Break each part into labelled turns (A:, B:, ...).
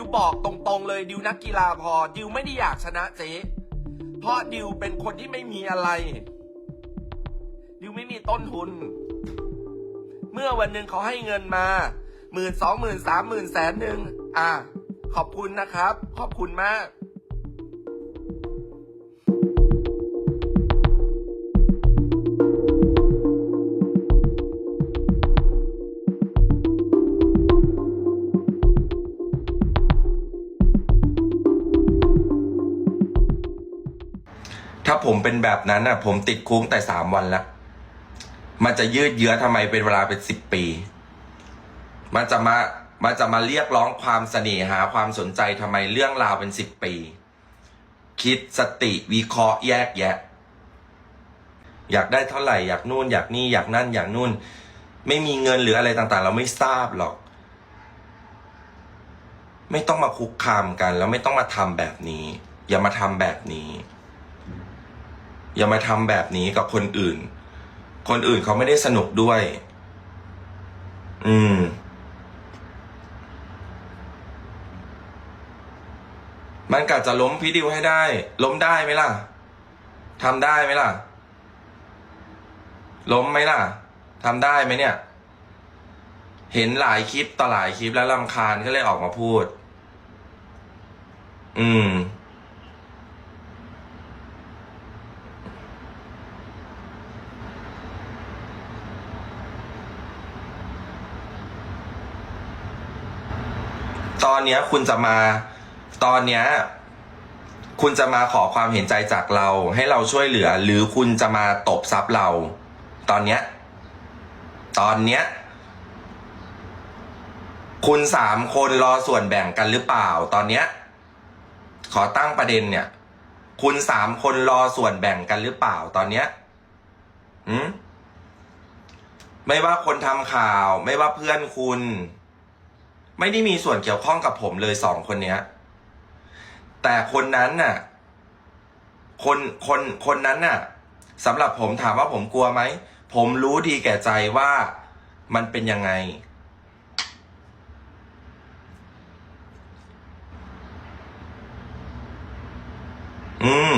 A: ดิวบอกตรงๆเลยดิวนักกีฬาพอ ดิวไม่ได้อยากชนะเจ๊เพราะดิวเป็นคนที่ไม่มีอะไร ดิวไม่มีต้นทุน เมื่อวันหนึ่งเขาให้เงินมาหมื่นสองหมื่นสามหมื่นแสนหนึ่งอะขอบคุณนะครับ ขอบคุณมาก
B: ถ้าผมเป็นแบบนั้นน่ะ ผมติดคุกแต่สามวันละมันจะยืดเยื้อทำไมเป็นเวลาเป็นสิบปี มันจะมามันจะมาเรียกร้องความเสน่หาความสนใจทำไมเรื่องราวเป็นสิบปี คิดสติวิเคราะห์แยกแยะ อยากได้เท่าไหร่อยากนู่น อยากนี่อยากนั่น อยากนู่น ไม่มีเงินหรืออะไรต่างๆ เราไม่ทราบหรอก ไม่ต้องมาคุกคามกัน แล้วไม่ต้องมาทำแบบนี้ อย่ามาทำแบบนี้ อย่ามาทำแบบนี้กับคนอื่น คนอื่นเขาไม่ได้สนุกด้วย อืม มันกะจะล้มพี่ดิวให้ได้ ล้มได้ไหมล่ะทำได้ไหมล่ะ ล้มไหมล่ะทำได้ไหมเนี่ย เห็นหลายคลิปต่อหลายคลิปแล้วลำคาญก็เลยออกมาพูด อืม อนเนี้ยคุณจะมาตอนเนี้ยคุณจะมาขอความเห็นใจจากเรา ให้เราช่วยเหลือ หรือคุณจะมาตบซับเรา ตอนเนี้ยตอนเนี้ยคุณสามคนรอส่วนแบ่งกันหรือเปล่า ตอนเนี้ยขอตั้งประเด็นเนี่ย คุณสามคนรอส่วนแบ่งกันหรือเปล่า ตอนเนี้ยหืมไม่ว่าคนทำข่าว ไม่ว่าเพื่อนคุณ ไม่ได้มีส่วนเกี่ยวข้องกับผมเลยสองคนเนี้ย แต่คนนั้นน่ะ คนคนคนนั้นน่ะสำหรับผมถามว่าผมกลัวไหม ผมรู้ดีแก่ใจว่ามันเป็นยังไง อืม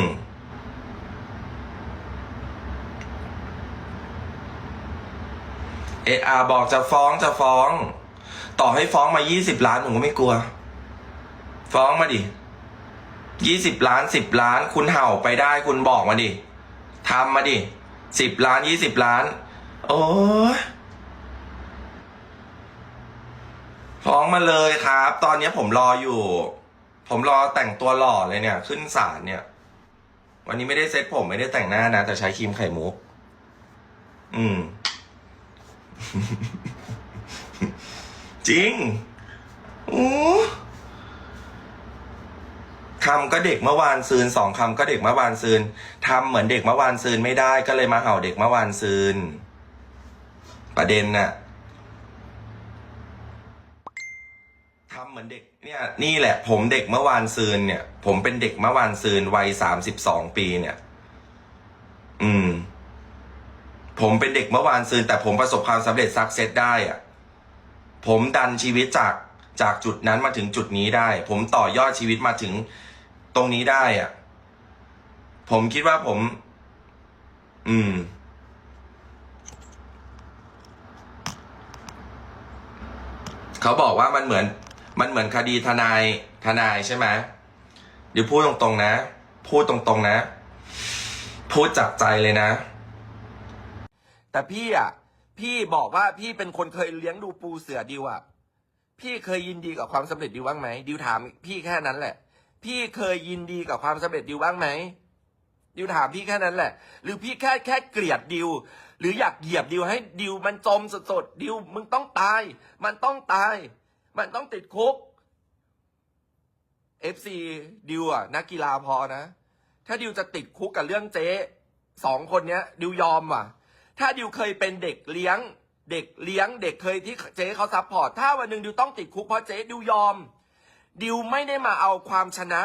B: เออาบอกจะฟ้องจะฟ้อง ต่อให้ฟ้องมายี่สิบล้านผมก็ไม่กลัว ฟ้องมาดิยี่สิบล้านสิบล้าน คุณเห่าไปได้คุณบอกมาดิทำมาดิสิบล้านยี่สิบล้าน โอ้ยฟ้องมาเลยครับ ตอนนี้ผมรออยู่ ผมรอแต่งตัวหล่อเลยเนี่ย ขึ้นศาลเนี่ย วันนี้ไม่ได้เซ็ตผมไม่ได้แต่งหน้านะ แต่ใช้ครีมไข่มุก อืม จริงอู้คำก็เด็กเมื่อวานซืนสองคำก็เด็กเมื่อวานซืนทำเหมือนเด็กเมื่อวานซืนไม่ได้ก็เลยมาเห่าเด็กเมื่อวานซืน ประเด็นน่ะทำเหมือนเด็กเนี่ยนี่แหละ ผมเด็กเมื่อวานซืนเนี่ย ผมเป็นเด็กเมื่อวานซืนวัยสามสิบสองปีเนี่ย อืม ผมเป็นเด็กเมื่อวานซืนแต่ผมประสบความสำเร็จซักเซสได้อะ ผมดันชีวิตจากจากจุดนั้นมาถึงจุดนี้ได้ ผมต่อยอดชีวิตมาถึงตรงนี้ได้อะผมคิดว่าผม อืม เขาบอกว่ามันเหมือน มันเหมือนคดีทนายทนายใช่ไหมเดี๋ยวพูดตรงๆนะ พูดตรงๆนะ พูดจากใจเลยนะ
A: แต่พี่อะ พี่บอกว่าพี่เป็นคนเคยเลี้ยงดูปูเสือดิวอะพี่เคยยินดีกับความสำเร็จดิวบ้างไหมดิวถาม พี่แค่นั้นแหละ พี่เคยยินดีกับความสำเร็จดิวบ้างไหมดิวถามพี่แค่นั้นแหละ หรือพี่แค่แค่เกลียดดิว หรืออยากเหยียบดิวให้ดิวมันจมสดๆดิวมึงต้องตาย มันต้องตาย มันต้องติดคุก FC ดิวอะนักกีฬาพอนะ ถ้าดิวจะติดคุกกับเรื่องเจ๊สองคนเนี้ยดิวยอมว่ะ ถ้าดิวเคยเป็นเด็กเลี้ยง เด็กเลี้ยง เด็กเคยที่เจ๊เขาซัพพอร์ต ถ้าวันหนึ่งดิวต้องติดคุกเพราะเจ๊ดิวยอม ดิวไม่ได้มาเอาความชนะ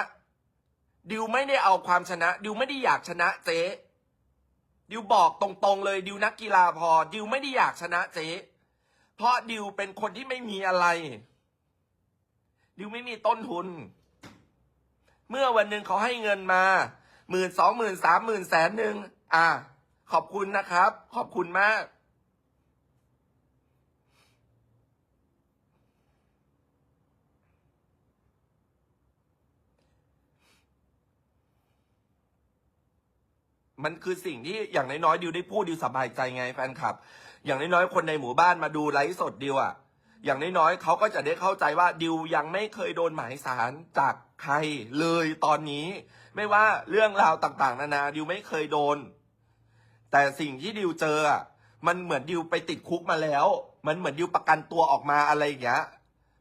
A: ดิวไม่ได้เอาความชนะ ดิวไม่ได้อยากชนะเจ๊ ดิวบอกตรงๆเลย ดิวนักกีฬาพอ ดิวไม่ได้อยากชนะเจ๊เพราะดิวเป็นคนที่ไม่มีอะไร
B: ดิวไม่มีต้นทุน เมื่อวันหนึ่งเขาให้เงินมาหมื่นสองหมื่นสามหมื่นแสนหนึ่งอะ ขอบคุณนะครับ ขอบคุณมาก มันคือสิ่งที่อย่างน้อยๆดิวได้พูดดิวสบายใจไงแฟนคลับ อย่างน้อยๆคนในหมู่บ้านมาดูไลฟ์สดดิวอะอย่างน้อยๆเขาก็จะได้เข้าใจว่าดิวยังไม่เคยโดนหมายสารจากใครเลยตอนนี้ ไม่ว่าเรื่องราวต่างๆ นานาดิวไม่เคยโดน แต่สิ่งที่ดิวเจออะมันเหมือนดิวไปติดคุกมาแล้ว มันเหมือนดิวประกันตัวออกมาอะไรอย่างเงี้ย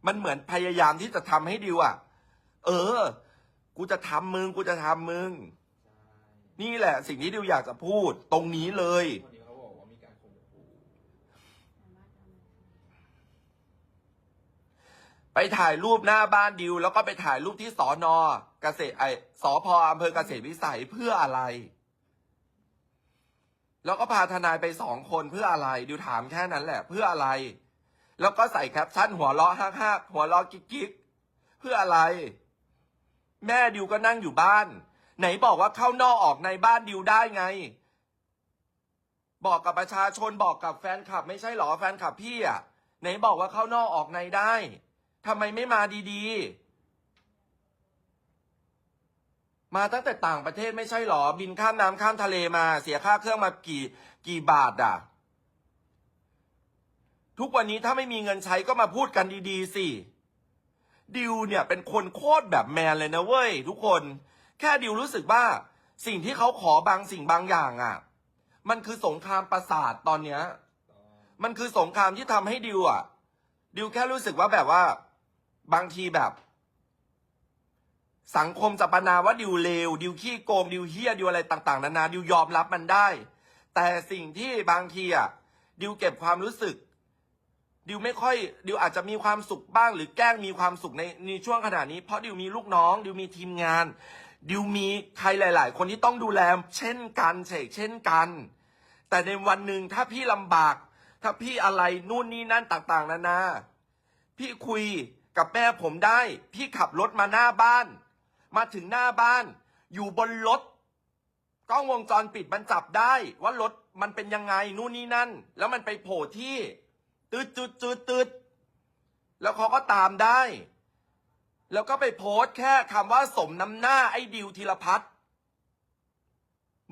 B: มันเหมือนพยายามที่จะทำให้ดิวอะเออ กูจะทำมึง กูจะทำมึง นี่แหละ สิ่งที่ดิวอยากจะพูดตรงนี้เลย ไปถ่ายรูปหน้าบ้านดิว แล้วก็ไปถ่ายรูปที่สอนอเกษตรไอสอพออำเภอเกษตรวิสัยเพื่ออะไร แล้วก็พาทนายไปสองคนเพื่ออะไร ดิวถามแค่นั้นแหละ เพื่ออะไร แล้วก็ใส่แคปชั่นหัวเราะฮักฮักหัวเราะกิ๊กกิ๊กเพื่ออะไร แม่ดิวก็นั่งอยู่บ้าน ไหนบอกว่าเข้านอกออกในบ้านดิวได้ไง บอกกับประชาชนบอกกับแฟนคลับ ไม่ใช่หรอแฟนคลับพี่อะไหนบอกว่าเข้านอกออกในได้ทำไมไม่มาดีๆ มาตั้งแต่ต่างประเทศไม่ใช่หรอ บินข้ามน้ำข้ามทะเลมา เสียค่าเครื่องมากี่กี่บาทอะ ทุกวันนี้ถ้าไม่มีเงินใช้ก็มาพูดกันดีๆสิดิวเนี่ยเป็นคนโคตรแบบแมนเลยนะเว้ย ทุกคน แค่ดิวรู้สึกว่า สิ่งที่เขาขอบางสิ่งบางอย่างอะ มันคือสงครามประสาทตอนเนี้ย มันคือสงครามที่ทำให้ดิวอะ ดิวแค่รู้สึกว่าแบบว่า บางทีแบบ สังคมจะประนามว่าดิวเลวดิวขี้โกงดิวเฮี้ยดิวอะไรต่างๆนานาดิวยอมรับมันได้ แต่สิ่งที่บางทีอะดิวเก็บความรู้สึกดิวไม่ค่อยดิวอาจจะมีความสุขบ้าง หรือแกล้งมีความสุขในในช่วงขณะนี้เพราะดิวมีลูกน้องดิวมีทีมงาน ดิวมีใครหลาย ๆ คนที่ต้องดูแลเช่นกันเชกเช่นกัน แต่ในวันหนึ่งถ้าพี่ลำบาก ถ้าพี่อะไรนู่นนี่นั่นต่าง ๆ นานา พี่คุยกับแม่ผมได้ พี่ขับรถมาหน้าบ้าน มาถึงหน้าบ้าน อยู่บนรถกล้องวงจรปิดมันจับได้ ว่ารถมันเป็นยังไงนู่นนี่นั่น แล้วมันไปโผล่ที่ตืดตืดตืดตืดแล้วเขาก็ตามได้ แล้วก็ไปโพสต์แค่คำว่าสมน้ำหน้าไอ้ดิวธีรพัฒน์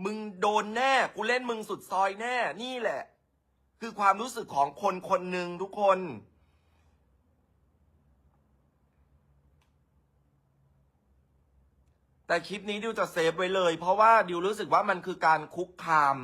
B: มึงโดนแน่ กูเล่นมึงสุดซอยแน่ นี่แหละ คือความรู้สึกของคนคนหนึ่งทุกคน แต่คลิปนี้ดิวจะเซฟไว้เลย เพราะว่าดิวรู้สึกว่ามันคือการคุกคาม